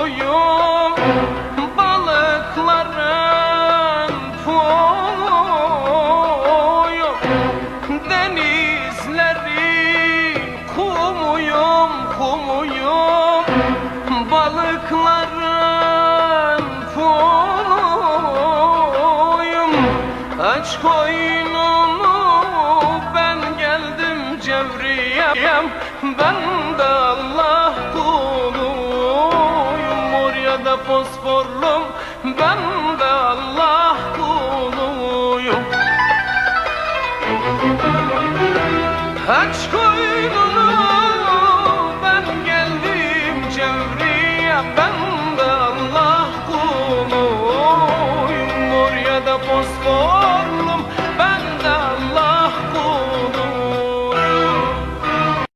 suyu balıkların fuyu denizleri kumuyum kumuyum balıkların fuluyum aç koynumu ben geldim cevriyem. Ben de Allah de fosforlum Ben de Allah kuluyum. Aç koynunu Ben geldim cevriye Ben de Allah kuluyum. Oraya da fosfor.